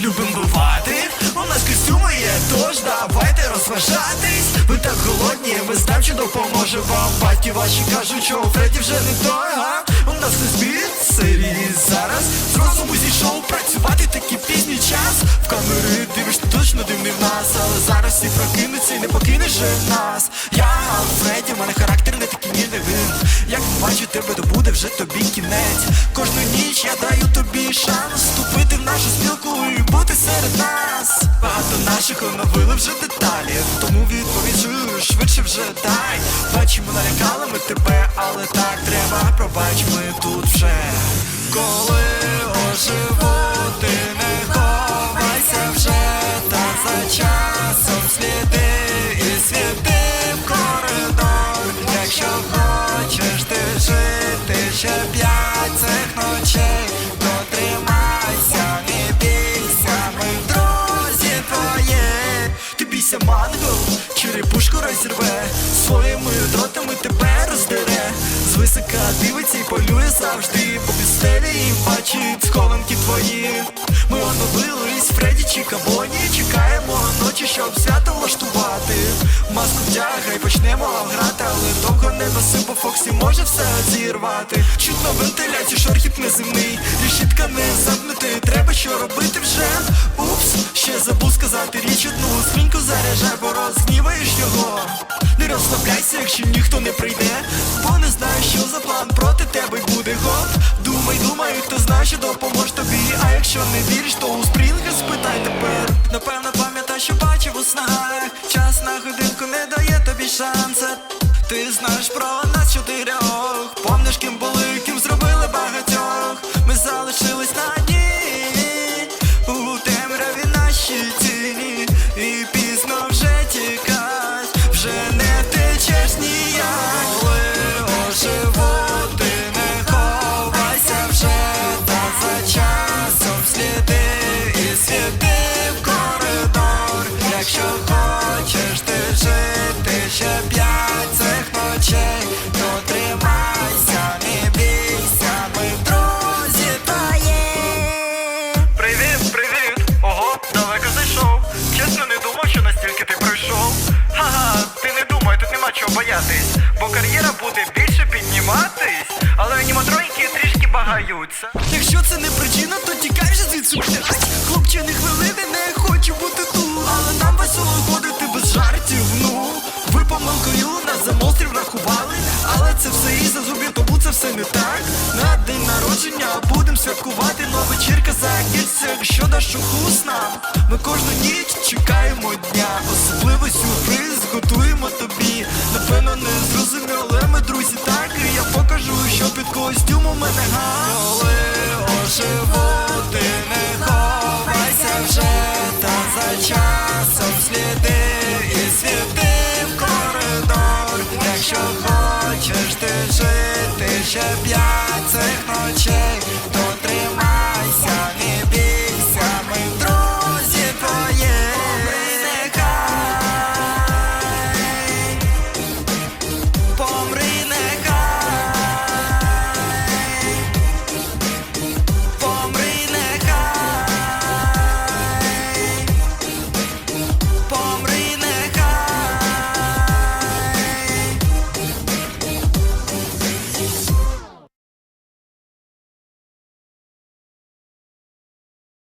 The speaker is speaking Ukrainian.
любим бувати. У нас костюми є, тож давайте розважатись. Ви так голодні, ми знаємо, що допоможе вам. Батьки ваші кажуть, що у Фредді вже не той, га? У нас не збір серії зараз. З розуму зійшов працювати такий пізній час. В камери дивишся точно дивний в нас, але зараз всі прокинуться і не покинеш нас. Я Фредді, в мене характер не такий ніжний він. Як бачу, тебе добуде вже тобі кінець. Кожну ніч я даю тобі шанс вступити в нашу спілку наших оновили вже деталі, тому відповідь швидше вже дай. Бачимо, налякали ми тебе, але так треба, пробач, ми тут вже. Коли оживу, розірве, своїми дротами тебе роздере. Звисока дивиться і полює завжди, по підстелі і бачить схованки твої. Ми оновились, Фредді чи Кабоні, чекаємо ночі, щоб свято влаштувати. Маску вдягай, почнемо грати, але довго не носи, бо Фоксі може все зірвати. Чутно вентиляцію, шорхіт неземний, рішітка не замкнути, треба що робити вже. Упс, ще забув сказати річ одну, скриньку заряджай, його. Не розслабляйся, якщо ніхто не прийде, бо не знаю, що за план проти тебе буде гоп. Думай, думай, хто знає, що допоможе тобі. А якщо не віриш, то у спрінга спитай тепер. Напевно, пам'ятай, що бачив у снах. Час на годинку не дає тобі шанса. Ти знаєш про нас чотирьох. Помниш, ким були, ким зробили багатьох. Ми залишились на дні у темряві наші тіні, і чого боятись, бо кар'єра буде більше підніматись, але аніматроніки трішки багаються. Якщо це не причина, то тікай вже звідси блядь. Хлопче, не хвилини, не хочу бути тут Але нам весело ходити без жартів, ну Ви помилкою нас за монстрів рахували Але це все і за зубів, тому це все не так На день народження будем святкувати Но вечірка закінчиться, якщо даш ухус нам Ми кожну ніч чекаємо дня Особливий сюрприз мене Коли оживу, не ховайся вже Та за часом сліди і світи в коридор. Якщо хочеш ти жити ще п'ять